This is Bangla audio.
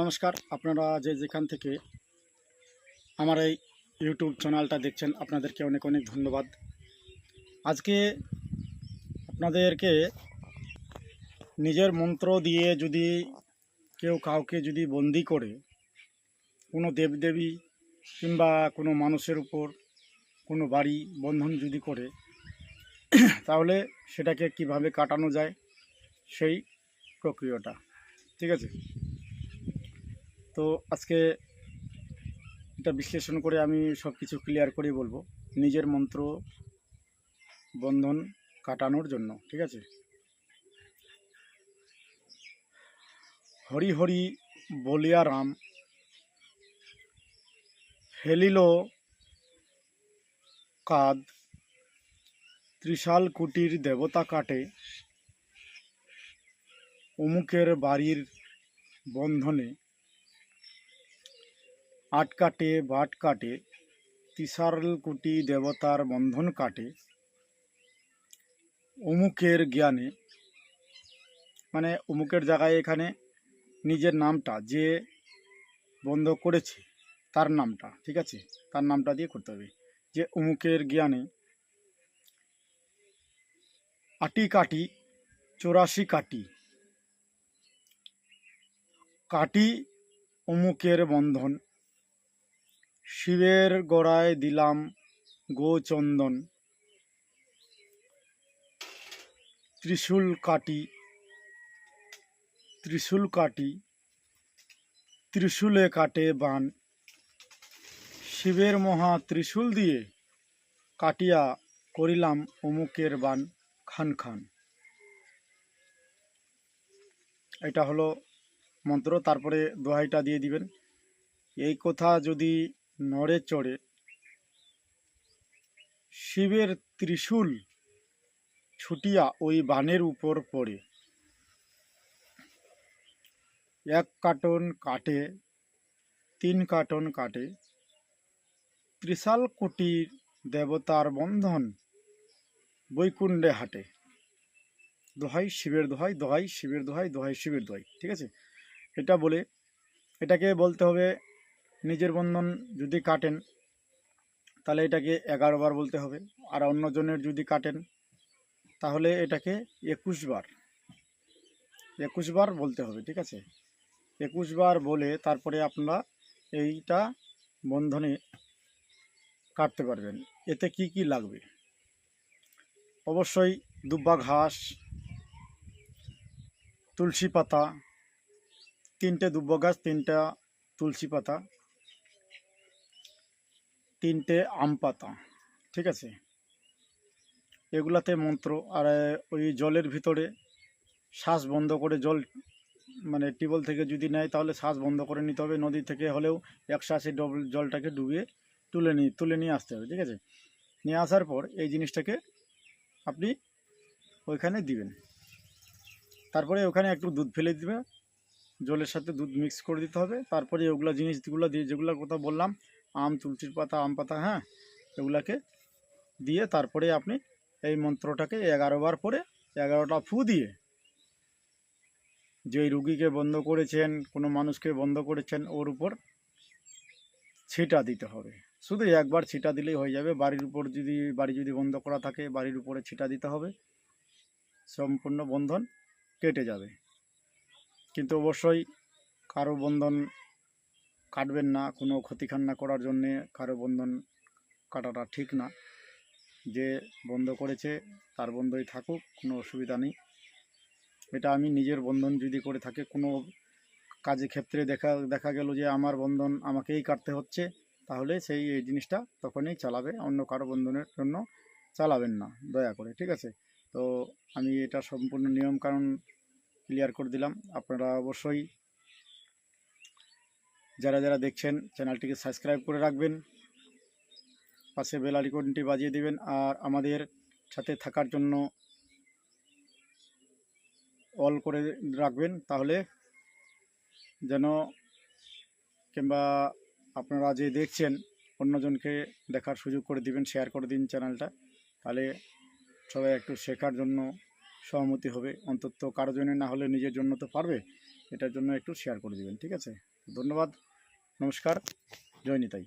নমস্কার, আপনারা যে যেখান থেকে আমার এই ইউটিউব চ্যানেলটা দেখছেন, আপনাদেরকে অনেক অনেক ধন্যবাদ। আজকে আপনাদেরকে নিজের মন্ত্র দিয়ে যদি কেউ কাউকে যদি বন্দি করে, কোনো দেবদেবী কিংবা কোনো মানুষের উপর কোনো বাড়ি বন্ধন যদি করে, তাহলে সেটাকে কীভাবে কাটানো যায় সেই প্রক্রিয়াটা, ঠিক আছে? তো আজকে এটা বিশ্লেষণ করে আমি সব কিছু ক্লিয়ার করে বলব। নিজের মন্ত্র বন্ধন কাটানোর জন্য, ঠিক আছে? হরি হরি বলিয়া রাম, হেলিল কাদ, ত্রিশাল কুটির দেবতা কাটে, অমুকের বাড়ির বন্ধনে আট কাটে বাট কাটে তিসারল কুটি দেবতার বন্ধন কাটে। অমুকের জ্ঞানে মানে অমুকের জায়গায় এখানে নিজের নামটা, যে বন্ধ করেছে, তার নামটা, ঠিক আছে? তার নামটা দিয়ে করতে হবে। যে অমুকের জ্ঞানে আটি কাটি চৌরাশি কাটি কাটি অমুকের বন্ধন শিবের গোড়ায় দিলাম গোচন্দন ত্রিশূল কাটি ত্রিশূল কাটি, ত্রিশূলে কাটে বান। শিবের মহা ত্রিশূল দিয়ে কাটিয়া করিলাম অমুকের বান খান খান। এটা হলো মন্ত্র, তারপরে দোহাইটা দিয়ে দিবেন। এই কথা যদি নড়ে চড়ে। শিবের ত্রিশূল ছুটিয়া ওই বানের উপর পড়ে। এক কার্টন কাটে তিন কার্টন কাটে ত্রিশাল কোটির দেবতার বন্ধন বৈকুণ্ডে হাটে। দোহাই শিবের দোহাই দোহাই শিবের দোহাই দোহাই শিবের দোহাই, ঠিক আছে? এটা বলে, এটাকে বলতে হবে নিজের বন্ধন যদি কাটেন, তাহলে এটাকে এগারো বার বলতে হবে। আর অন্যজনের যদি কাটেন, তাহলে এটাকে একুশ বার। একুশ বার বলতে হবে, ঠিক আছে? একুশ বার বলে তারপরে আপনারা এইটা বন্ধনে কাটতে পারবেন। এতে কি কি লাগবে? অবশ্যই দুব্বা ঘাস, তুলসী পাতা, তিনটে দুব্বা গাছ, তিনটা তুলসী পাতা। তিনটে আম পাতা, ঠিক আছে? এগুলাতে মন্ত্র, আর ওই জলের ভিতরে শ্বাস বন্ধ করে জল মানে টিউবওয়েল থেকে যদি নেয় তাহলে শ্বাস বন্ধ করে নিতে হবে, নদী থেকে হলেও এক শ্বাসে ডবল জলটাকে ডুবিয়ে তুলে নিয়ে তুলে নিয়ে আসতে হবে, ঠিক আছে? নিয়ে আসার পর এই জিনিসটাকে আপনি ওইখানে দিবেন। তারপরে ওখানে একটু দুধ ফেলে দিবে জলের সাথে দুধ মিক্স করে দিতে হবে। তারপরে ওগুলো জিনিসগুলো দিয়ে যেগুলোর কথা বললাম আম, তুলসীর পাতা, আম পাতা হ্যাঁ এগুলাকে দিয়ে তারপরে আপনি এই মন্ত্রটাকে এগারো বার পরে এগারোটা ফু দিয়ে যে রুগীকে বন্ধ করেছেন, কোনো মানুষকে বন্ধ করেছেন, ওর উপর ছিটা দিতে হবে। শুধু একবার ছিটা দিলেই হয়ে যাবে। বাড়ির উপর যদি, বাড়ি যদি বন্ধ করা থাকে, বাড়ির উপরে ছিটা দিতে হবে। সম্পূর্ণ বন্ধন কেটে যাবে। কিন্তু অবশ্যই কারও বন্ধন কাটবেন না, কোনো ক্ষতিখান না করার জন্যে কারও বন্ধন কাটাটা ঠিক না। যে বন্ধ করেছে, তার বন্ধই থাকুক, কোনো অসুবিধা নেই। এটা আমি নিজের বন্ধন যদি করে থাকে, কোনো কাজে ক্ষেত্রে দেখা দেখা গেল যে আমার বন্ধন আমাকেই কাটতে হচ্ছে, তাহলে সেই, এই জিনিসটা তখনই চালাবে, অন্য কারও বন্ধনের জন্য চালাবেন না, দয়া করে, ঠিক আছে? তো আমি এটা সম্পূর্ণ নিয়মকানুন ক্লিয়ার করে দিলাম। আপনারা অবশ্যই যারা যারা দেখছেন, চ্যানেলটিকে সাবস্ক্রাইব করে রাখবেন, পাশে বেল আইকনটি বাজিয়ে দিবেন, আর আমাদের সাথে থাকার জন্য অল করে রাখবেন, তাহলে যেন কিংবা আপনারা যে দেখছেন, অন্যজনকে দেখার সুযোগ করে দিবেন শেয়ার করে দিন চ্যানেলটা, তাহলে সবাই একটু শেখার জন্য সহমতি হবে। অন্তত কারও জন্য না হলে নিজের জন্য তো পারবে, এটার জন্য একটু শেয়ার করে দিবেন, ঠিক আছে? ধন্যবাদ নমস্কার জয় নিতাই।